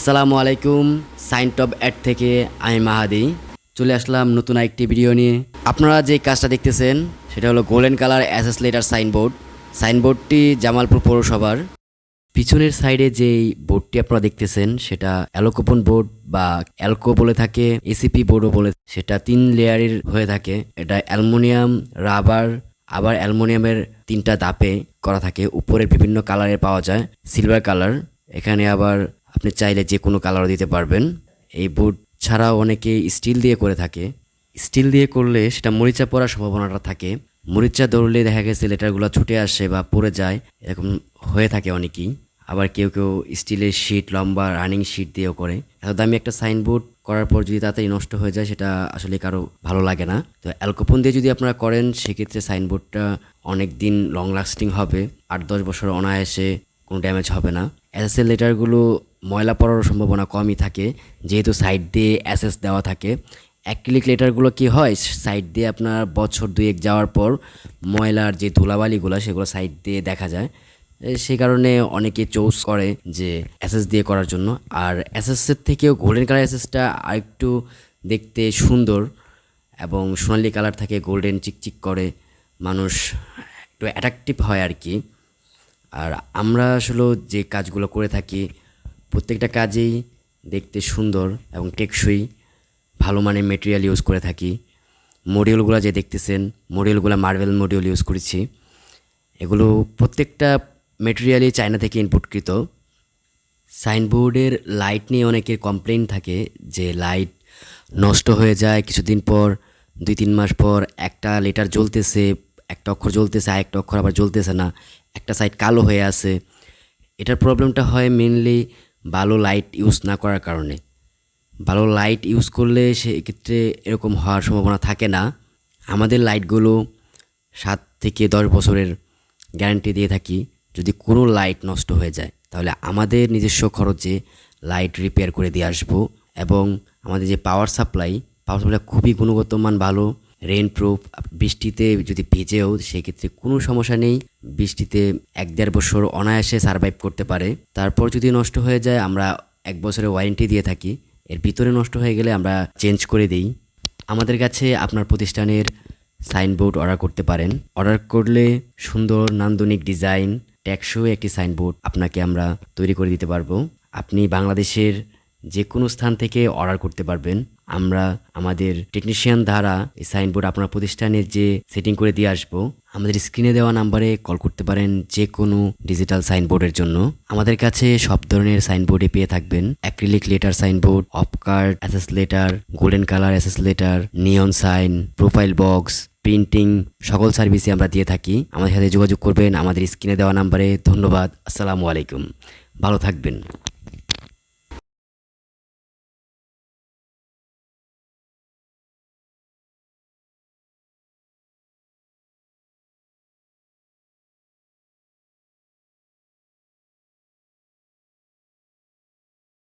আসসালামু আলাইকুম sign top add থেকে আমি মাহাদি। চলে আসলাম নতুন একটি ভিডিও নিয়ে। আপনারা যে কাজটা দেখতেছেন, সেটা হলো golden colour SS letter signboard সাইনবোর্ডটি Jamalpur পৌরসভার। পিছনের সাইডে যেই বোর্ডটি আপনারা দেখতেছেন, সেটা অ্যালোকোপন বোর্ড বা অ্যালকো বলে থাকে এসিপি বোর্ডও বলে সেটা তিন লেয়ারের হয়ে থাকে। এটা অ্যালুমিনিয়াম, রাবার, আবার অ্যালুমিনিয়ামের তিনটা দাপে করা থাকে। উপরে বিভিন্ন কালারের পাওয়া যায় সিলভার কালার এখানে আবার আপনি চাইলে যে কোনো কালারও দিতে পারবেন। এই বোর্ড ছাড়াও অনেকে স্টিল দিয়ে করে থাকে। স্টিল দিয়ে করলে সেটা মরিচা পড়ার সম্ভাবনাটা থাকে। মরিচা দৌড়লে দেখা গেছে লেটারগুলো ছুটে আসে বা পড়ে যায়, এরকম হয়ে থাকে অনেকেই। আবার কেউ কেউ স্টিলের শিট লম্বা রানিং শিট দিয়েও করে। এত দামি একটা সাইনবোর্ড করার পর যদি তাড়াতাড়ি নষ্ট হয়ে যায়, সেটা আসলে কারও ভালো লাগে না। তো অ্যালকোপন দিয়ে যদি আপনারা করেন, সেক্ষেত্রে সাইনবোর্ডটা অনেক দিন লং লাস্টিং হবে। আট দশ বছর অনায়াসে কোনো ড্যামেজ হবে না। এসএসএল লেটারগুলো ময়লা পড়ার সম্ভাবনা কমই থাকে, যেহেতু সাইড দিয়ে অ্যাসেস দেওয়া থাকে। অ্যাক্রিলিক লেটারগুলো কি হয়? সাইড দিয়ে আপনার বছর দুয়েক যাওয়ার পর ময়লার যে ধুলাবালিগুলো, সেগুলো সাইড দিয়ে দেখা যায়। সেই কারণে অনেকে চুজ করে যে অ্যাসেস দিয়ে করার জন্য। আর অ্যাসেসের থেকেও গোল্ডেন কালার অ্যাসেসটা আরেকটু দেখতে সুন্দর এবং সোনালি কালার থাকে গোল্ডেন চিকচিক করে, মানুষ একটু অ্যাট্রাকটিভ হয় আর কি। আর আমরা আসলে যে কাজগুলো করে থাকি, প্রত্যেকটা কাজেই দেখতে সুন্দর এবং টেকসই, ভালো মানের মেটেরিয়াল ইউজ করে থাকি। মডিউলগুলো যে দেখতেছেন মডিউলগুলো মার্বেল মডিউল ইউজ করেছি। এগুলো প্রত্যেকটা মেটেরিয়ালই চায়না থেকে ইনপুটকৃত সাইনবোর্ডের লাইট নিয়ে অনেকের কমপ্লেন থাকে যে লাইট নষ্ট হয়ে যায় কিছুদিন পর দুই তিন মাস পর একটা লেটার জ্বলতেছে একটা অক্ষর জ্বলতেছে আর একটা অক্ষর আবার জ্বলতেছে না, একটা সাইড কালো হয়ে আছে। এটার প্রবলেমটা হয় মেনলি ভালো লাইট ইউজ না করার কারণে। ভালো লাইট ইউজ করলে সেক্ষেত্রে এরকম হওয়ার সম্ভাবনা থাকে না। আমাদের লাইটগুলো সাত থেকে দশ বছরের গ্যারান্টি দিয়ে থাকি, যদি কোনো লাইট নষ্ট হয়ে যায়, তাহলে আমাদের নিজস্ব খরচে লাইট রিপেয়ার করে দিয়ে আসব এবং আমাদের যে পাওয়ার সাপ্লাই পাওয়ার সাপ্লাই খুবই গুণগত মান ভালো রেন প্রুফ বৃষ্টিতে যদি ভিজেও সেক্ষেত্রে কোনো সমস্যা নেই। বৃষ্টিতে এক দেড় বছর অনায়াসে সারভাইভ করতে পারে। তারপর যদি নষ্ট হয়ে যায়, আমরা এক বছরের ওয়ারেন্টি দিয়ে থাকি। এর ভিতরে নষ্ট হয়ে গেলে আমরা চেঞ্জ করে দিই। আমাদের কাছে আপনার প্রতিষ্ঠানের সাইনবোর্ড অর্ডার করতে পারেন। অর্ডার করলে সুন্দর নান্দনিক ডিজাইন ট্যাক্সও একটি সাইনবোর্ড আপনাকে আমরা তৈরি করে দিতে পারব। আপনি বাংলাদেশের যে কোনো স্থান থেকে অর্ডার করতে পারবেন। আমরা আমাদের টেকনিশিয়ান দ্বারা এই সাইনবোর্ড আপনার প্রতিষ্ঠানের যে সেটিং করে দিয়ে আসব, আমাদের স্ক্রিনে দেওয়া নাম্বারে কল করতে পারেন যে কোনো ডিজিটাল সাইনবোর্ডের জন্য। আমাদের কাছে সব ধরনের সাইনবোর্ডে পেয়ে থাকবেন। Acrylic letter signboard অফকার্ড SS letter golden colour SS letter neon sign profile box printing সকল সার্ভিসই আমরা দিয়ে থাকি। আমাদের সাথে যোগাযোগ করবেন। আমাদের স্ক্রিনে দেওয়া নাম্বারে ধন্যবাদ। আসসালামু আলাইকুম। ভালো থাকবেন।